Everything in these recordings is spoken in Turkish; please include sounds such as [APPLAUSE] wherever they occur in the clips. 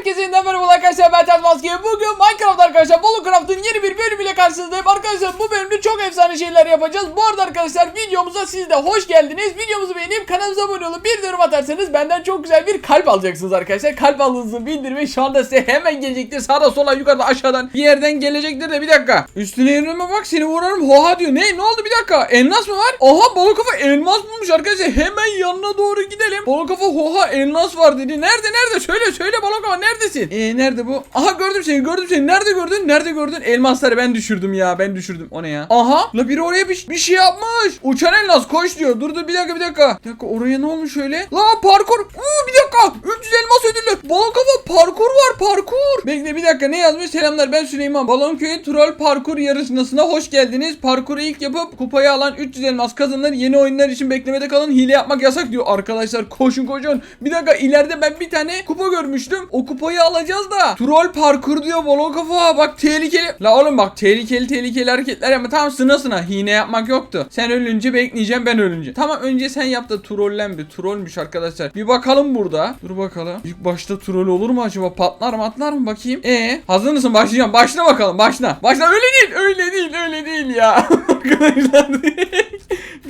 Herkese yeniden merhaba arkadaşlar ben Ted Maske. Bugün Minecraft arkadaşlar Bolucraft'ın yeni bir bölümüyle karşınızdayım. Arkadaşlar bu bölümde çok efsane şeyler yapacağız. Bu arada arkadaşlar videomuza siz de hoş geldiniz. Videomuzu beğenip kanalımıza abone olup bir yorum atarsanız benden çok güzel bir kalp alacaksınız arkadaşlar. Kalp aldığınızı bildirmeyi şu anda size hemen gelecektir. Sağda sola yukarıda aşağıdan bir yerden gelecektir de bir dakika. Üstüne yerime bak seni vurarım. Hoha diyor. Ne? Ne oldu bir dakika? Elmas mı var? Oha balık kafa elmas bulmuş arkadaşlar. Hemen yanına doğru gidelim. Balık kafa hoha elmas var dedi. Nerede nerede? Söyle söyle balık kafa neredesin? Eee nerede bu? Aha gördüm seni gördüm seni. Nerede gördün? Nerede gördün? Elmasları ben düşürdüm ya. Ben düşürdüm. O ne ya? Aha. La biri oraya bir, bir şey yapmış. Uçan elmas koş diyor. Dur dur bir dakika bir dakika. Bir dakika oraya ne olmuş öyle? La parkur. Uuu bir dakika. 300 elmas ödüllü. Balon kafa parkur var parkur. Bekle bir dakika ne yazmış? Selamlar ben Süleyman. Balon köyü troll parkur yarışmasına hoş geldiniz. Parkuru ilk yapıp kupayı alan 300 elmas kazanır. Yeni oyunlar için beklemede kalın. Hile yapmak yasak diyor. Arkadaşlar koşun koşun. Bir dakika ileride ben bir tane kupa görmüştüm. O kupayı alacağız da. Troll parkur diyor balon kafa. Bak tehlikeli. La oğlum bak tehlikeli tehlikeli hareketler yapma. Tamam sına sına. Hile yapmak yoktu. Sen ölünce bekleyeceğim ben ölünce. Tamam önce sen yap da trollen bir. Trollmüş arkadaşlar. Bir bakalım burada. Dur bakalım. İlk başta troll olur mu acaba? Patlar mı atlar mı bakayım. E hazır mısın? Başlayacağım. Başla bakalım. Başla. Başla. Öyle değil. Öyle değil. Öyle değil ya. [LAUGHS] arkadaşlar.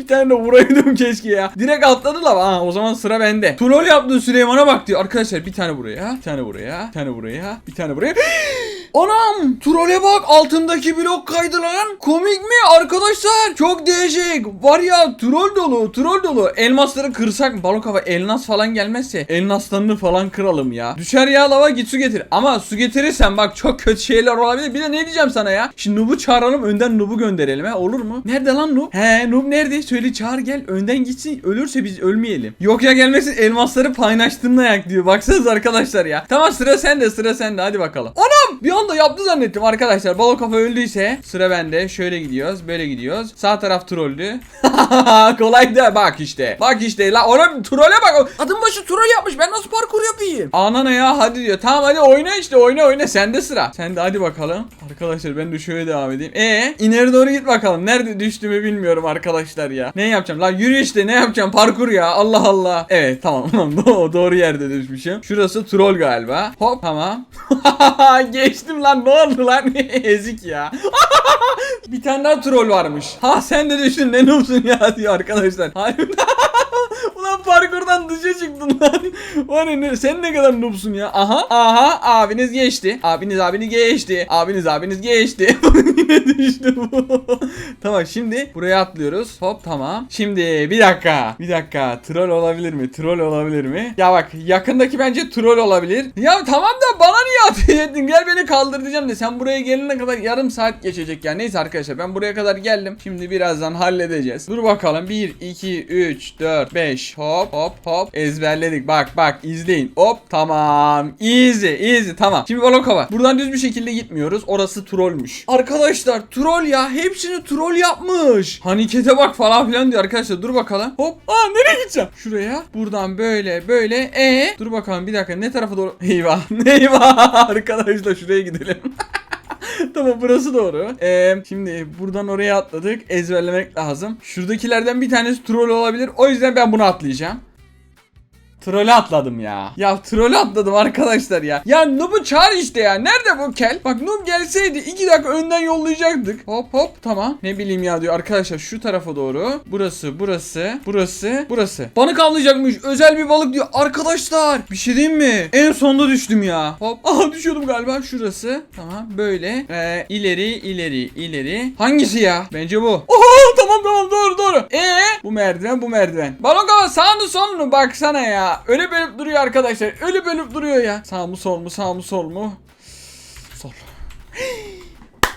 Bir tane vuraydım [LAUGHS] keşke ya. Direkt atladılar. Aa o zaman sıra bende. Troll yaptığı Süleyman'a bak diyor. Arkadaşlar bir tane buraya. Bir tane buraya. Bir tane buraya. Bir tane buraya. [GASPS] Anam! Trole bak altındaki blok kaydı lan. Komik mi arkadaşlar? Çok değişik. Var ya troll dolu, troll dolu. Elmasları kırsak? Balon kafa elmas falan gelmezse elmaslarını falan kıralım ya. Düşer ya lava git su getir. Ama su getirirsen bak çok kötü şeyler olabilir. Bir de ne diyeceğim sana ya? Şimdi Noob'u çağıralım önden Noob'u gönderelim he olur mu? Nerede lan Noob? He Noob nerede? Söyle çağır gel önden gitsin. Ölürse biz ölmeyelim. Yok ya gelmesin elmasları paylaştığımda yak diyor. Baksanıza arkadaşlar ya. Tamam sıra sende sıra sende hadi bakalım. Anam! Bir anda yaptı zannettim arkadaşlar. Balon kafa öldüyse sıra bende. Şöyle gidiyoruz. Böyle gidiyoruz. Sağ taraf trollü. [LAUGHS] Kolaydı bak işte. Bak işte la oğlum trole bak. Adım başı troll yapmış. Ben nasıl parkur yapayım? Anana ya hadi diyor. Tamam hadi oyna işte oyna oyna. Sende sıra. Sende hadi bakalım. Arkadaşlar ben de şöyle devam edeyim. E ileri doğru git bakalım. Nerede düştüğümü bilmiyorum arkadaşlar ya. Ne yapacağım? La yürü işte ne yapacağım? Parkur ya. Allah Allah. Evet tamam. [LAUGHS] Do- doğru yerde düşmüşüm. Şurası troll galiba. Hop tamam. [LAUGHS] Geçtim lan ne oldu lan? [LAUGHS] Ezik ya. [LAUGHS] Bir tane daha troll varmış. Ha sen de düştün ne noobsun ya diyor arkadaşlar. Hayır. Parkurdan dışa çıktın lan. [LAUGHS] Var ne- sen ne kadar noobsun ya. Aha aha abiniz geçti. Abiniz abini geçti. Abiniz abiniz geçti. [LAUGHS] Yine düştü bu. [LAUGHS] tamam şimdi buraya atlıyoruz. Hop tamam. Şimdi bir dakika. Bir dakika. Troll olabilir mi? Troll olabilir mi? Ya bak yakındaki bence troll olabilir. Ya tamam da bana niye atıyor ettin? Gel beni kaldır de sen buraya gelene kadar yarım saat geçecek ya. Neyse arkadaşlar ben buraya kadar geldim. Şimdi birazdan halledeceğiz. Dur bakalım. 1, 2, 3, 4, 5. Hop hop hop. Ezberledik. Bak bak izleyin. Hop tamam. Easy easy tamam. Şimdi balon kava. Buradan düz bir şekilde gitmiyoruz. Orası trollmüş. Arkadaşlar troll ya. Hepsini troll yapmış. Hanikete bak falan filan diyor arkadaşlar. Dur bakalım. Hop. Aa nereye gideceğim? Şuraya. Buradan böyle böyle. E Dur bakalım bir dakika. Ne tarafa doğru? [LAUGHS] Eyvah. Eyvah. [LAUGHS] Arkadaşlar şuraya gidelim. [LAUGHS] tamam burası doğru. Ee, şimdi buradan oraya atladık. Ezberlemek lazım. Şuradakilerden bir tanesi troll olabilir. O yüzden ben bunu atlayacağım. Trole atladım ya. Ya trole atladım arkadaşlar ya. Ya Noob'u çağır işte ya. Nerede bu kel? Bak Noob gelseydi 2 dakika önden yollayacaktık. Hop hop tamam. Ne bileyim ya diyor arkadaşlar şu tarafa doğru. Burası burası burası burası. Balık avlayacakmış. Özel bir balık diyor. Arkadaşlar bir şey diyeyim mi? En sonda düştüm ya. Hop. [LAUGHS] Aha düşüyordum galiba. Şurası. Tamam böyle. Ee, ileri ileri ileri. Hangisi ya? Bence bu. Oho doğru. Ee bu merdiven bu merdiven. Balon kafa sağını solunu baksana ya. Öyle bölüp duruyor arkadaşlar. Öyle bölüp duruyor ya. Sağ mı sol mu sağ mı sol mu?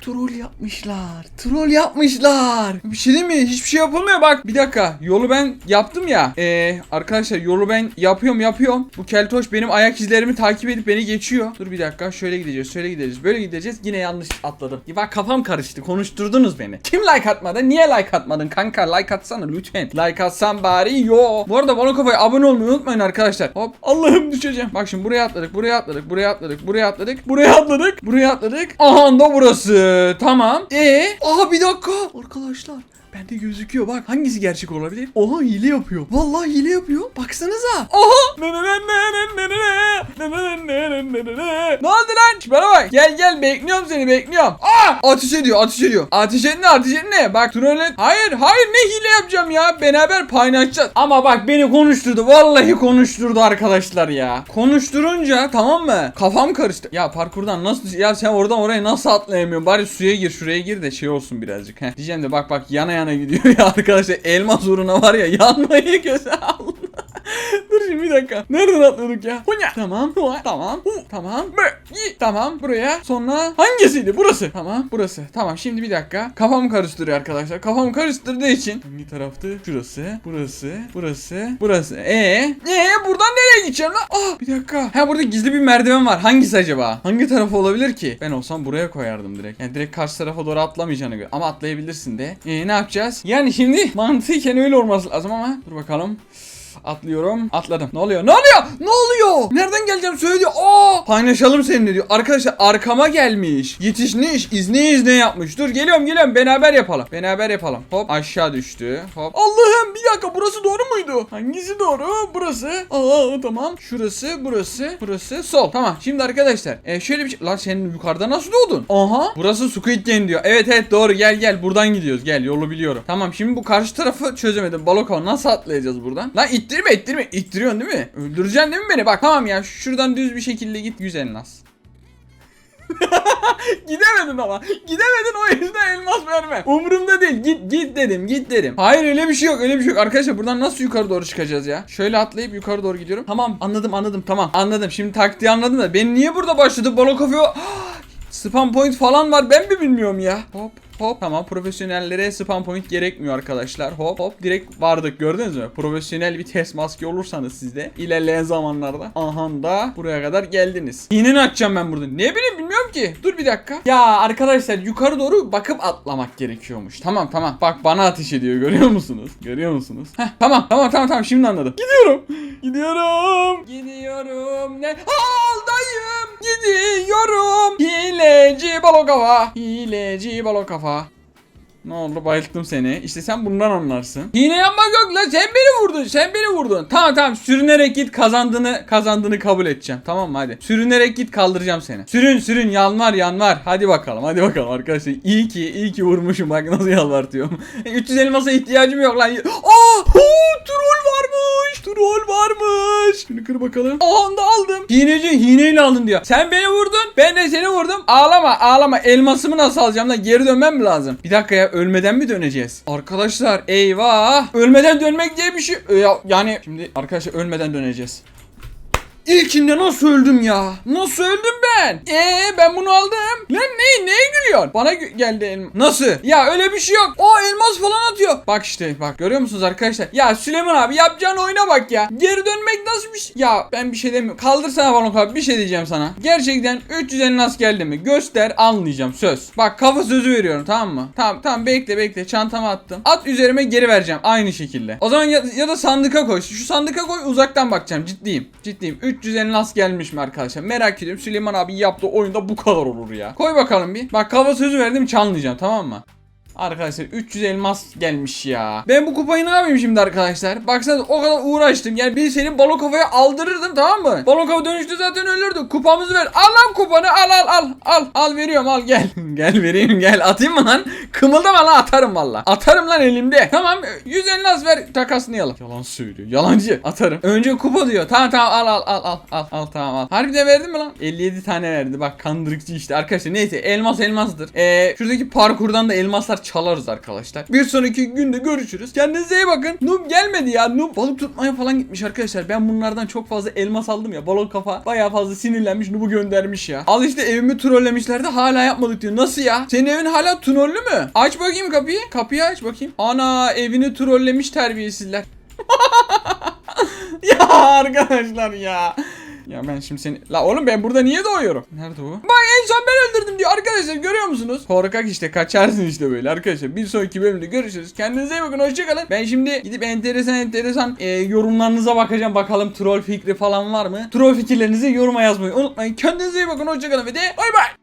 Troll yapmışlar. Troll yapmışlar. Bir şey değil mi? Hiçbir şey yapılmıyor bak. Bir dakika. Yolu ben yaptım ya. Ee, arkadaşlar yolu ben yapıyorum yapıyorum. Bu keltoş benim ayak izlerimi takip edip beni geçiyor. Dur bir dakika. Şöyle gideceğiz. Şöyle gideceğiz. Böyle gideceğiz. Yine yanlış atladım. Bak kafam karıştı. Konuşturdunuz beni. Kim like atmadı? Niye like atmadın kanka? Like atsana lütfen. Like atsan bari. Yo. Bu arada bana kafayı abone olmayı unutmayın arkadaşlar. Hop. Allah'ım düşeceğim. Bak şimdi buraya atladık. Buraya atladık. Buraya atladık. Buraya atladık. Buraya atladık. Buraya atladık. Aha da burası. Tamam. E, aha bir dakika. Arkadaşlar Bende gözüküyor bak. Hangisi gerçek olabilir? Oha hile yapıyor. Vallahi hile yapıyor. Baksanıza. Oha. Ne oldu lan? Şş, Bana bak. Gel gel bekliyorum seni bekliyorum. Aa! Ateş ediyor ateş ediyor. Ateş et ne ateş et ne? Bak troll Hayır hayır ne hile yapacağım ya. Beraber paylaşacağız. Ama bak beni konuşturdu. Vallahi konuşturdu arkadaşlar ya. Konuşturunca tamam mı? Kafam karıştı. Ya parkurdan nasıl ya sen oradan oraya nasıl atlayamıyorsun? Bari suya gir şuraya gir de şey olsun birazcık. Heh. Diyeceğim de bak bak yana yana gidiyor ya arkadaşlar. Elmas uğruna var ya yanmayı göze aldı. Şimdi bir dakika. Nereden atlıyorduk ya? Hunya. Tamam. Hua. Tamam. Hu. Tamam. Bı. İ. Tamam. Buraya. Sonra hangisiydi? Burası. Tamam. Burası. Tamam. Şimdi bir dakika. Kafam karıştırıyor arkadaşlar. Kafam karıştırdığı için. Hangi taraftı? Şurası. Burası. Burası. Burası. E. E buradan nereye gideceğim lan? Ah bir dakika. Ha burada gizli bir merdiven var. Hangisi acaba? Hangi tarafı olabilir ki? Ben olsam buraya koyardım direkt. Yani direkt karşı tarafa doğru atlamayacağını göre. Ama atlayabilirsin de. E ne yapacağız? Yani şimdi mantıken öyle olması lazım ama. Dur bakalım. Atlıyorum. Atladım. Ne oluyor? Ne oluyor? Ne oluyor? Nereden geleceğim söyle diyor. Aa! Paylaşalım seninle diyor. Arkadaşlar arkama gelmiş. Yetişmiş. izne izne yapmış. Dur geliyorum geliyorum. Beraber yapalım. Beraber yapalım. Hop aşağı düştü. Hop. Allah'ım bir dakika burası doğru muydu? Hangisi doğru? Burası. Aa tamam. Şurası, burası, burası sol. Tamam. Şimdi arkadaşlar e, şöyle bir şey. Lan sen yukarıda nasıl doğdun? Aha. Burası Squid Game diyor. Evet evet doğru. Gel gel. Buradan gidiyoruz. Gel yolu biliyorum. Tamam şimdi bu karşı tarafı çözemedim. Balokova nasıl atlayacağız buradan? Lan ittirme ittirme. İttiriyorsun değil mi? Öldüreceksin değil mi beni? Bak tamam ya şuradan düz bir şekilde git güzel nas. [LAUGHS] Gidemedin ama. Gidemedin o yüzden elmas verme. Umurumda değil. Git git dedim. Git dedim. Hayır öyle bir şey yok. Öyle bir şey yok. Arkadaşlar buradan nasıl yukarı doğru çıkacağız ya? Şöyle atlayıp yukarı doğru gidiyorum. Tamam anladım anladım tamam. Anladım. Şimdi taktiği anladım da ben niye burada başladı? Balo kafe [GASPS] Spam point falan var ben mi bilmiyorum ya. Hop hop tamam profesyonellere spam point gerekmiyor arkadaşlar. Hop hop direkt vardık gördünüz mü? Profesyonel bir test maske olursanız sizde ilerleyen zamanlarda aha da buraya kadar geldiniz. Yine ne açacağım ben burada? Ne bileyim bilmiyorum ki. Dur bir dakika. Ya arkadaşlar yukarı doğru bakıp atlamak gerekiyormuş. Tamam tamam. Bak bana ateş ediyor görüyor musunuz? Görüyor musunuz? Heh, tamam tamam tamam tamam şimdi anladım. Gidiyorum. Gidiyorum. Gidiyorum. Ne? Aldayım. Gidiyorum. Hileci balo kafa. Hileci balo kafa. Ne oldu bayılttım seni. İşte sen bundan anlarsın. Yine yapmak yok lan sen beni vurdun sen beni vurdun. Tamam tamam sürünerek git kazandığını kazandığını kabul edeceğim. Tamam mı hadi. Sürünerek git kaldıracağım seni. Sürün sürün yanvar yanvar. Hadi bakalım hadi bakalım arkadaşlar. İyi ki iyi ki vurmuşum bak nasıl yalvartıyorum. [LAUGHS] 300 elmasa ihtiyacım yok lan. Aa! Huu, troll varmış. Troll varmış. Şunu kır bakalım. Aa da aldım. Hileci hineyle aldın diyor. Sen beni vurdun. Ben de seni vurdum. Ağlama ağlama. Elmasımı nasıl alacağım lan? Geri dönmem mi lazım? Bir dakika ya ölmeden mi döneceğiz? Arkadaşlar eyvah. Ölmeden dönmek diye bir şey. Ya- yani şimdi arkadaşlar ölmeden döneceğiz. İlkinde nasıl öldüm ya? Nasıl öldüm ben? Ee ben bunu aldım. Lan ne neye gülüyorsun? Bana gü- geldi elma. Nasıl? Ya öyle bir şey yok. O elmas falan atıyor. Bak işte bak görüyor musunuz arkadaşlar? Ya Süleyman abi yapacağın oyuna bak ya. Geri dönmek nasıl bir şey? Ya ben bir şey demiyorum. Kaldırsana bana abi bir şey diyeceğim sana. Gerçekten 300 elmas geldi mi? Göster anlayacağım söz. Bak kafa sözü veriyorum tamam mı? Tamam tamam bekle bekle çantama attım. At üzerime geri vereceğim aynı şekilde. O zaman ya, ya da sandıka koy. Şu sandıka koy uzaktan bakacağım ciddiyim. Ciddiyim. 300 elmas gelmiş mi arkadaşlar? Merak ediyorum. Süleyman abi yaptığı oyunda bu kadar olur ya. Koy bakalım bir. Bak kafa sözü verdim çalmayacağım tamam mı? Arkadaşlar 300 elmas gelmiş ya. Ben bu kupayı ne yapayım şimdi arkadaşlar? Baksanıza o kadar uğraştım. Yani bir senin balon kafaya aldırırdım tamam mı? Balon kafa dönüştü zaten ölürdü. Kupamızı ver. Al lan kupanı al al al. Al al veriyorum al gel. [LAUGHS] gel vereyim gel. Atayım mı lan? Kımıldama lan atarım valla. Atarım lan elimde. Tamam 100 elmas ver takaslayalım. Yalan söylüyor. Yalancı. Atarım. Önce kupa diyor. Tamam tamam al al al al al al tamam al. Harbiden verdin mi lan? 57 tane verdi. Bak kandırıkçı işte arkadaşlar. Neyse elmas elmastır. Ee, şuradaki parkurdan da elmaslar çalarız arkadaşlar. Bir sonraki günde görüşürüz. Kendinize iyi bakın. Noob gelmedi ya. Noob balık tutmaya falan gitmiş arkadaşlar. Ben bunlardan çok fazla elmas aldım ya. Balon kafa bayağı fazla sinirlenmiş. Noob'u göndermiş ya. Al işte evimi trollemişler de hala yapmadık diyor. Nasıl ya? Senin evin hala trollü mü? Aç bakayım kapıyı. Kapıyı aç bakayım. Ana evini trollemiş terbiyesizler. [LAUGHS] ya arkadaşlar ya. Ya ben şimdi seni... La oğlum ben burada niye doğuyorum? Nerede o? Bak en son ben öldürdüm diyor arkadaşlar görüyor musunuz? Korkak işte kaçarsın işte böyle arkadaşlar. Bir sonraki bölümde görüşürüz. Kendinize iyi bakın hoşçakalın. Ben şimdi gidip enteresan enteresan e, yorumlarınıza bakacağım. Bakalım troll fikri falan var mı? Troll fikirlerinizi yoruma yazmayı unutmayın. Kendinize iyi bakın hoşçakalın ve de bay bay.